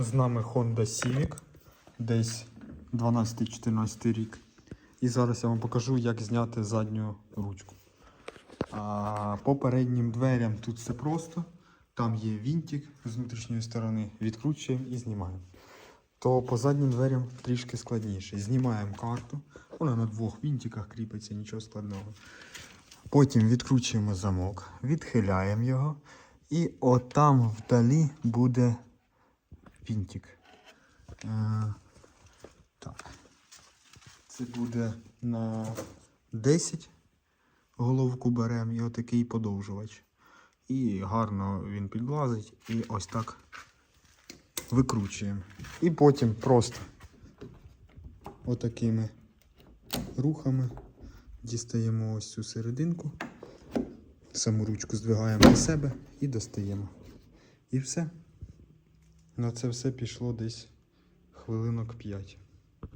З нами Honda Civic, десь 12-14 рік. І зараз я вам покажу, як зняти задню ручку. А, по переднім дверям тут все просто. Там є вінтик з внутрішньої сторони, відкручуємо і знімаємо. То по заднім дверям трішки складніше. Знімаємо карту. Вона на двох вінтиках кріпиться, нічого складного. Потім відкручуємо замок, відхиляємо його. І отам вдалі буде вінтик. Е, так. Це буде на 10 головку беремо і отакий подовжувач. І гарно він підлазить і ось так викручуємо. І потім просто отакими рухами дістаємо ось цю серединку, саму ручку здвигаємо на себе і достаємо. І все. На це все пішло десь хвилинок 5.